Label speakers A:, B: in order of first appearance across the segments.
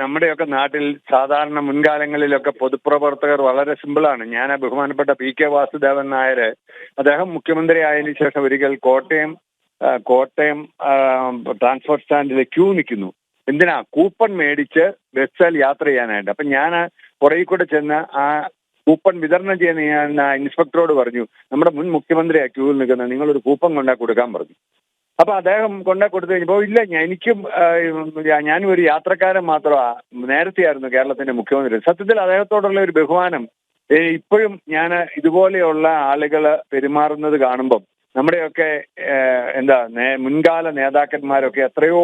A: നമ്മുടെയൊക്കെ നാട്ടിൽ സാധാരണ മുൻകാലങ്ങളിലൊക്കെ പൊതുപ്രവർത്തകർ വളരെ സിമ്പിളാണ്. ഞാൻ ബഹുമാനപ്പെട്ട പി കെ വാസുദേവൻ നായർ അദ്ദേഹം മുഖ്യമന്ത്രി ആയതിനു ശേഷം ഒരിക്കൽ കോട്ടയം കോട്ടയം ട്രാൻസ്പോർട്ട് സ്റ്റാൻഡിൽ ക്യൂ നിൽക്കുന്നു. എന്തിനാ? കൂപ്പൺ മേടിച്ച് ബസ്സിൽ യാത്ര ചെയ്യാനായിട്ട്. അപ്പൊ ഞാൻ പുറകിൽ കൂടെ ചെന്ന് ആ കൂപ്പൺ വിതരണം ചെയ്യുന്ന ഞാൻ ഇൻസ്പെക്ടറോട് പറഞ്ഞു നമ്മുടെ മുൻ മുഖ്യമന്ത്രിയാണ് ക്യൂവിൽ നിൽക്കുന്നത്. നിങ്ങളൊരു കൂപ്പൺ കൊണ്ടാ കൊടുക്കാൻ പറഞ്ഞു. അപ്പൊ അദ്ദേഹം കൊണ്ടേ കൊടുത്തു കഴിഞ്ഞപ്പോ ഇല്ല എനിക്കും ഞാനും ഒരു യാത്രക്കാരൻ മാത്രമാ. നേരത്തെയായിരുന്നു കേരളത്തിന്റെ മുഖ്യമന്ത്രി. സത്യത്തിൽ അദ്ദേഹത്തോടുള്ള ഒരു ബഹുമാനം ഇപ്പോഴും ഞാൻ ഇതുപോലെയുള്ള ആളുകൾ പെരുമാറുന്നത് കാണുമ്പം നമ്മുടെയൊക്കെ എന്താ മുൻകാല നേതാക്കന്മാരൊക്കെ എത്രയോ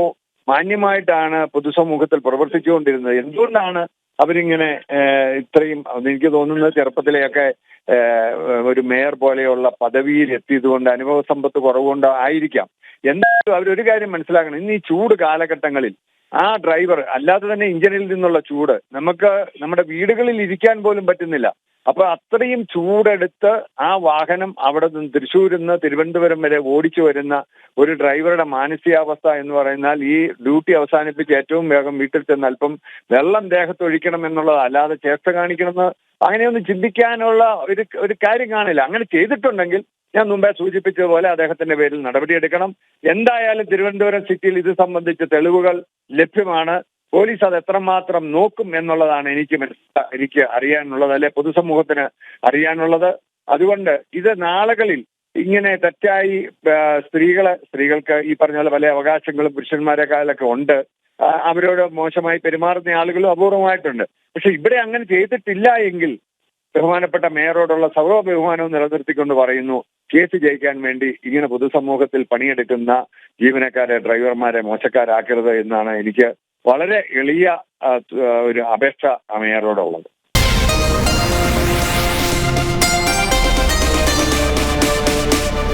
A: മാന്യമായിട്ടാണ് പൊതുസമൂഹത്തിൽ പ്രവർത്തിച്ചുകൊണ്ടിരുന്നത്. എന്തുകൊണ്ടാണ് അവരിങ്ങനെ ഇത്രയും എനിക്ക് തോന്നുന്നത് ചെറുപ്പത്തിലെയൊക്കെ ഒരു മേയർ പോലെയുള്ള പദവിയിൽ എത്തിയതുകൊണ്ട് അനുഭവ സമ്പത്ത് കുറവുകൊണ്ട് ആയിരിക്കാം എന്തായാലും അവരൊരു കാര്യം മനസ്സിലാക്കണം. ഇന്ന് ഈ ചൂട് കാലഘട്ടങ്ങളിൽ ആ ഡ്രൈവർ അല്ലാതെ തന്നെ ഇഞ്ചിനിൽ നിന്നുള്ള ചൂട് നമുക്ക് നമ്മുടെ വീടുകളിൽ ഇരിക്കാൻ പോലും പറ്റുന്നില്ല. അപ്പൊ അത്രയും ചൂടെടുത്ത് ആ വാഹനം അവിടെ നിന്ന് തൃശ്ശൂരിൽ നിന്ന് തിരുവനന്തപുരം വരെ ഓടിച്ചു വരുന്ന ഒരു ഡ്രൈവറുടെ മാനസികാവസ്ഥ എന്ന് പറയുന്നാൽ ഈ ഡ്യൂട്ടി അവസാനിപ്പിച്ച് ഏറ്റവും വേഗം വീട്ടിൽ ചെന്ന് അല്പം വെള്ളം ദേഹത്തൊഴിക്കണം എന്നുള്ളത് അല്ലാതെ ചേഷ്ട കാണിക്കണമെന്ന് അങ്ങനെയൊന്നും ചിന്തിക്കാനുള്ള ഒരു ഒരു കാര്യം കാണില്ല. അങ്ങനെ ചെയ്തിട്ടുണ്ടെങ്കിൽ ഞാൻ മുമ്പേ സൂചിപ്പിച്ചതുപോലെ അദ്ദേഹത്തിന്റെ പേരിൽ നടപടിയെടുക്കണം. എന്തായാലും തിരുവനന്തപുരം സിറ്റിയിൽ ഇത് സംബന്ധിച്ച് തെളിവുകൾ ലഭ്യമാണ്. പോലീസ് അത് എത്രമാത്രം നോക്കും എന്നുള്ളതാണ് എനിക്ക് മനസ്സിലാ എനിക്ക് അറിയാനുള്ളത് അല്ലെ പൊതുസമൂഹത്തിന് അറിയാനുള്ളത്. അതുകൊണ്ട് ഇത് നാളുകളിൽ ഇങ്ങനെ തെറ്റായി സ്ത്രീകളെ സ്ത്രീകൾക്ക് ഈ പറഞ്ഞ പോലെ പല അവകാശങ്ങളും പുരുഷന്മാരെക്കാളൊക്കെ ഉണ്ട്. അവരോട് മോശമായി പെരുമാറുന്ന ആളുകളും അപൂർവമായിട്ടുണ്ട്. പക്ഷെ ഇവിടെ അങ്ങനെ ചെയ്തിട്ടില്ല എങ്കിൽ ബഹുമാനപ്പെട്ട മേയറോടുള്ള സർവ ബഹുമാനവും നിലനിർത്തിക്കൊണ്ട് പറയുന്നു. കേസ് ജയിക്കാൻ വേണ്ടി ഇങ്ങനെ പൊതുസമൂഹത്തിൽ പണിയെടുക്കുന്ന ജീവനക്കാരെ ഡ്രൈവർമാരെ മോശക്കാരാക്കരുത് എന്നാണ് എനിക്ക് വളരെ എളിയ ഒരു അപേക്ഷ മേയറോടുള്ളത്